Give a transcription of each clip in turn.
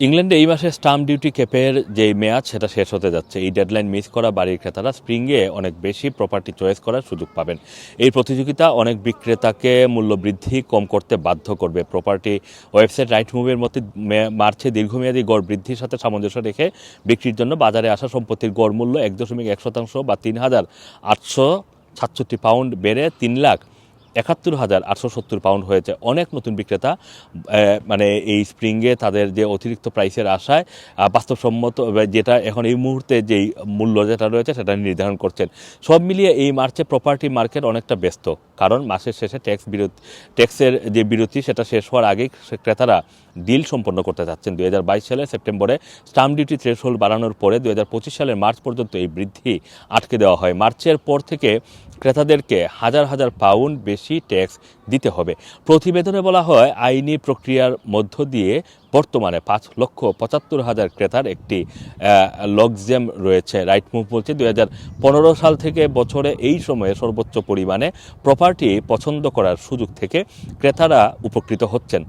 ইংল্যান্ডে এই মাসে স্টাম্প ডিউটি ক্যাপের যে মেয়াদ, সেটা শেষ হতে যাচ্ছে। এই ডেডলাইন মিস করা বাড়ির ক্রেতারা স্প্রিংয়ে অনেক বেশি প্রপার্টি চয়েস করার সুযোগ পাবেন। এই প্রতিযোগিতা অনেক বিক্রেতাকে মূল্য বৃদ্ধি কম করতে বাধ্য করবে। প্রপার্টি ওয়েবসাইট রাইট মুভের মধ্যে মে- মার্চে দীর্ঘমেয়াদী গড় বৃদ্ধির সাথে সামঞ্জস্য রেখে বিক্রির জন্য বাজারে আসা সম্পত্তির গড় মূল্য এক দশমিক এক শতাংশ বা তিন হাজার আটশো সাতষট্টি পাউন্ড বেড়ে তিন লাখ একাত্তর হাজার আটশো সত্তর পাউন্ড হয়েছে। অনেক নতুন বিক্রেতা মানে এই স্প্রিংয়ে তাদের যে অতিরিক্ত প্রাইসের আশায় বাস্তবসম্মত যেটা এখন এই মুহূর্তে যেই মূল্য যেটা রয়েছে সেটা নির্ধারণ করছেন। সব মিলিয়ে এই মার্চে প্রপার্টি মার্কেট অনেকটা ব্যস্ত, কারণ মাসের শেষে ট্যাক্স বিরতি ট্যাক্সের যে বিরতি সেটা শেষ হওয়ার আগেই ক্রেতারা ডিল সম্পন্ন করতে যাচ্ছেন। দু হাজার বাইশ সালের সেপ্টেম্বরে স্টাম্প ডিউটি থ্রেশহোল্ড বাড়ানোর পরে দু হাজার পঁচিশ সালের মার্চ পর্যন্ত এই বৃদ্ধি আটকে দেওয়া হয়। মার্চের পর থেকে ক্রেতাদেরকে হাজার হাজার পাউন্ড বেশি ট্যাক্স দিতে হবে। প্রতিবেদনে বলা হয়, আইনি প্রক্রিয়ার মধ্য দিয়ে বর্তমানে পাঁচ লক্ষ পঁচাত্তর হাজার ক্রেতার একটি লকজেম রয়েছে। রাইট মুভ বলছে, দুই সাল থেকে বছরে এই সময়ে সর্বোচ্চ পরিমাণে প্রপার্টি পছন্দ করার সুযোগ থেকে ক্রেতারা উপকৃত হচ্ছেন।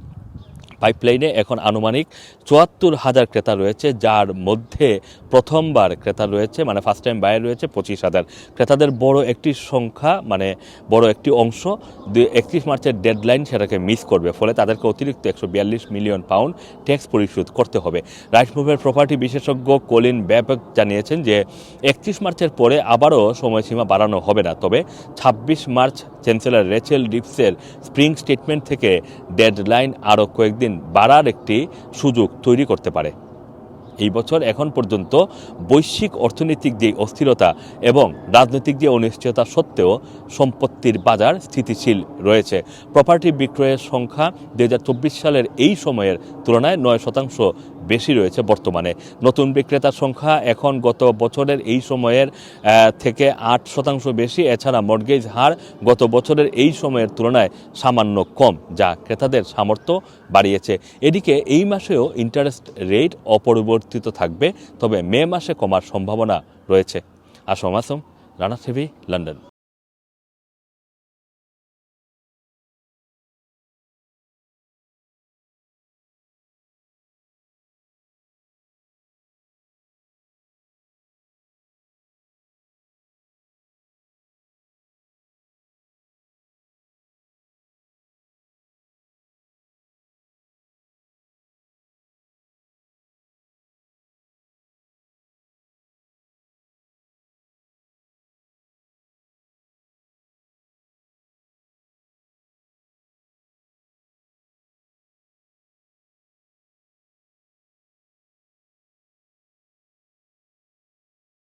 পাইপলাইনে এখন আনুমানিক চুয়াত্তর হাজার ক্রেতা রয়েছে, যার মধ্যে প্রথমবার ক্রেতা রয়েছে মানে ফার্স্ট টাইম বায়ার রয়েছে, পঁচিশ হাজার। ক্রেতাদের বড় একটি সংখ্যা মানে বড় একটি অংশ একত্রিশ মার্চের ডেডলাইন সেটাকে মিস করবে, ফলে তাদেরকে অতিরিক্ত একশো বিয়াল্লিশ মিলিয়ন পাউন্ড ট্যাক্স পরিশোধ করতে হবে। রাইট মুভের প্রপার্টি বিশেষজ্ঞ কলিন ব্যাপক জানিয়েছেন যে, একত্রিশ মার্চের পরে আবারও সময়সীমা বাড়ানো হবে না, তবে ছাব্বিশ মার্চ চ্যান্সেলর রেচেল ডিপসের স্প্রিং স্টেটমেন্ট থেকে ডেডলাইন আরও কয়েকদিন বাড়ার একটি সুযোগ তৈরি করতে পারে। এই বছর এখন পর্যন্ত বৈশ্বিক অর্থনৈতিক যে অস্থিরতা এবং রাজনৈতিক যে অনিশ্চয়তা সত্ত্বেও সম্পত্তির বাজার স্থিতিশীল রয়েছে। প্রপার্টি বিক্রয়ের সংখ্যা দু হাজার চব্বিশ সালের এই সময়ের তুলনায় নয় শতাংশ বেশি রয়েছে বর্তমানে। নতুন বিক্রেতার সংখ্যা এখন গত বছরের এই সময়ের থেকে আট শতাংশ বেশি। এছাড়া মর্গেজ হার গত বছরের এই সময়ের তুলনায় সামান্য কম, যা ক্রেতাদের সামর্থ্য বাড়িয়েছে। এদিকে এই মাসেও ইন্টারেস্ট রেট অপরিবর্তিত থাকবে তবে মে মাসে কমার সম্ভাবনা রয়েছে। Assam Assam Rana TV London.